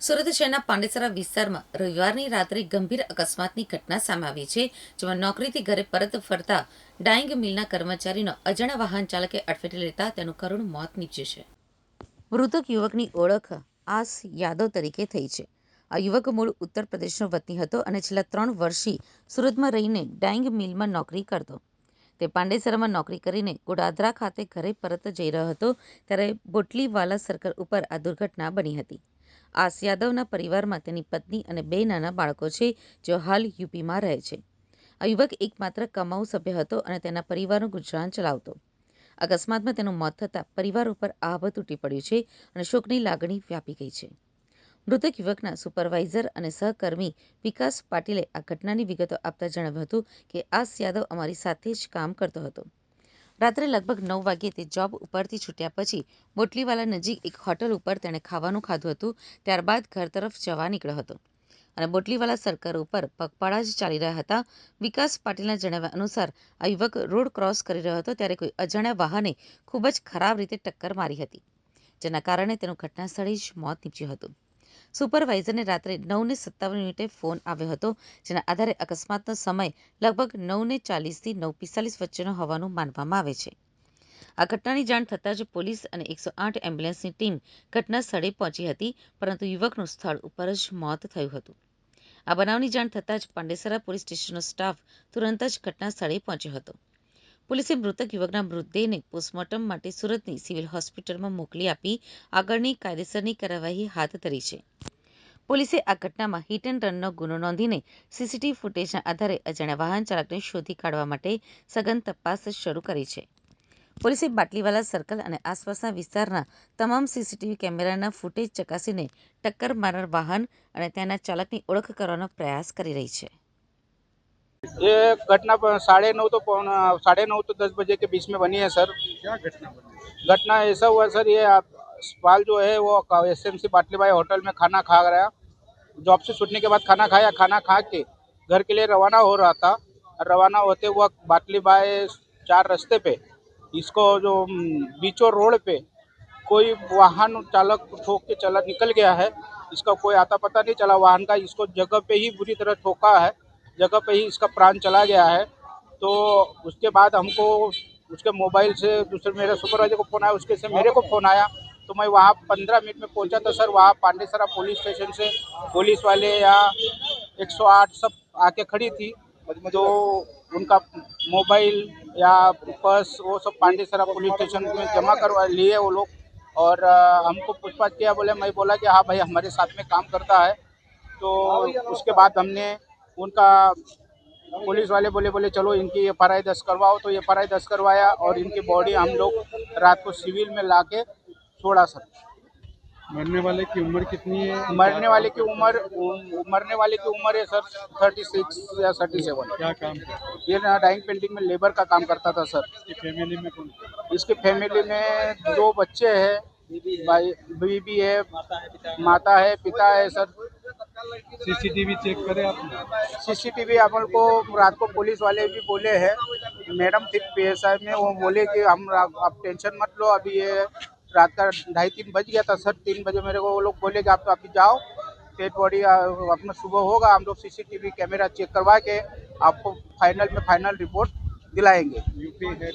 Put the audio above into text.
સુરત શહેરના પાંડેસરા વિસ્તારમાં રવિવારની રાત્રે ગંભીર અકસ્માતની ઘટના સામે આવી છે, જેમાં નોકરીથી ઘરે પરત ફરતા ડાઇંગ મિલના કર્મચારીનો અજાણ્યા વાહન ચાલકે અડફેટે લેતા તેનું કરુણ મોત નીપજ્યું છે. મૃતક યુવકની ઓળખ આસ યાદવ તરીકે થઈ છે. આ યુવક મૂળ ઉત્તર પ્રદેશનો વતની હતો અને છેલ્લા ત્રણ વર્ષથી સુરતમાં રહીને ડાઇંગ મિલમાં નોકરી કરતો. તે પાંડેસરામાં નોકરી કરીને ગોડાદરા ખાતે ઘરે પરત જઈ રહ્યો હતો, ત્યારે બોટલીવાલા સર્કલ ઉપર આ દુર્ઘટના બની હતી. આસ યાદવના પરિવારમાં તેની પત્ની અને બે નાના બાળકો છે જેઓ હાલ યુપીમાં રહે છે. આ યુવક એકમાત્ર કમાઉ સભ્ય હતો અને તેના પરિવારનું ગુજરાન ચલાવતો. અકસ્માતમાં તેનું મોત થતાં પરિવાર ઉપર આભ તૂટી પડ્યું છે અને શોકની લાગણી વ્યાપી ગઈ છે. મૃતક યુવકના સુપરવાઇઝર અને સહકર્મી વિકાસ પાટીલે આ ઘટનાની વિગતો આપતા જણાવ્યું હતું કે આસ યાદવ અમારી સાથે જ કામ કરતો હતો. રાત્રે લગભગ નવ વાગ્યે તે જોબ ઉપરથી છૂટ્યા પછી બોટલીવાલા નજીક એક હોટલ ઉપર તેણે ખાવાનું ખાધું હતું, ત્યારબાદ ઘર તરફ જવા નીકળ્યો હતો. અને બોટલીવાલા સર્કલ ઉપર પગપાળા જ ચાલી રહ્યા હતા. વિકાસ પાટીલના જણાવ્યા અનુસાર, આ યુવક રોડ ક્રોસ કરી રહ્યો હતો ત્યારે કોઈ અજાણ્યા વાહને ખૂબ જ ખરાબ રીતે ટક્કર મારી હતી, જેના કારણે તેનું ઘટના સ્થળે જ મોત નીપજ્યું હતું. સુપરવાઇઝરને રાત્રે નવને સત્તાવન મિનિટે ફોન આવ્યો હતો, જેના આધારે અકસ્માતનો સમય લગભગ નવને ચાલીસથી નવ પિસ્તાલીસ વચ્ચેનો હોવાનું માનવામાં આવે છે. આ ઘટનાની જાણ થતાં જ પોલીસ અને એકસો આઠ એમ્બ્યુલન્સની ટીમ ઘટના સ્થળે પહોંચી હતી, પરંતુ યુવકનું સ્થળ ઉપર જ મોત થયું હતું. આ બનાવની જાણ થતાં જ પાંડેસરા પોલીસ સ્ટેશનનો સ્ટાફ તુરંત જ ઘટના સ્થળે પહોંચ્યો હતો. પોલીસે મૃતક યુવકના મૃતદેહને પોસ્ટમોર્ટમ માટે સુરતની સિવિલ હોસ્પિટલમાં મોકલી આપી આગળની કાયદેસરની કાર્યવાહી હાથ ધરી છે. પોલીસે આ ઘટનામાં હિટ એન્ડ રનનો ગુનો નોંધીને સીસીટીવી ફૂટેજના આધારે અજાણ્યા વાહન ચાલકને શોધી કાઢવા માટે સઘન તપાસ શરૂ કરી છે. પોલીસે બાટલીવાલા સર્કલ અને આસપાસના વિસ્તારના તમામ સીસીટીવી કેમેરાના ફૂટેજ ચકાસીને ટક્કર મારનાર વાહન અને તેના ચાલકની ઓળખ કરવાનો પ્રયાસ કરી રહી છે. ये घटना साढ़े नौ तो साढ़े नौ तो दस बजे के बीच में बनी है सर। क्या घटना बनी? घटना ऐसा हुआ सर ये आप सवाल जो है वो S M C Batliboi hotel में खाना खा गया जॉब से छूटने के बाद खाना खाया खाना खा के घर के लिए रवाना हो रहा था। रवाना होते वक्त बाटलीबाई चार रास्ते पे इसको जो बीचों रोड पे कोई वाहन चालक ठोक के चला निकल गया है। इसका कोई आता पता नहीं चला वाहन का इसको जगह पे ही बुरी तरह ठोका है। जगह पे ही इसका प्राण चला गया है। तो उसके बाद हमको उसके मोबाइल से दूसरे मेरे सुपरवाइजर को फ़ोन आया, उसके से मेरे को फ़ोन आया। तो मैं वहाँ पंद्रह मिनट में पहुँचा तो सर वहाँ पांडेसरा पुलिस स्टेशन से पुलिस वाले या 108 सब आके खड़ी थी। जो उनका मोबाइल या पर्स वो सब पांडेसरा पुलिस स्टेशन में जमा करवा लिए वो लोग। और हमको पूछताछ किया, बोले, मैं बोला कि हाँ भाई, हमारे साथ में काम करता है। तो उसके बाद हमने उनका पुलिस वाले बोले बोले चलो इनकी एफ़ आई दस करवाओ। तो एफ़ आई दस करवाया और इनकी बॉडी हम लोग रात को सिविल में ला के छोड़ा सर। मरने वाले की उम्र कितनी है? मरने वाले की उम्र मरने वाले की उम्र है सर थर्टी सिक्स या थर्टी सेवन क्या काम ये डाइंग पेंटिंग में लेबर का काम करता था सर। इसकी फैमिली में कौन इसकी फैमिली में दो बच्चे हैं भाई बीबी है माता है पिता है सर। सीसीटीवी चेक करे आपने? सीसीटीवी अपन को रात को पुलिस वाले भी बोले हैं। मैडम थी पीएसआई में वो बोले कि हम आप टेंशन मत लो अभी ये रात का ढाई तीन बज गया था सर तीन बजे मेरे को वो लोग बोले कि आप तो अभी जाओ डेड बॉडी अपना सुबह होगा हम लोग सीसीटीवी कैमरा चेक करवा के आपको फाइनल में फाइनल रिपोर्ट दिलाएँगे। यूपी है।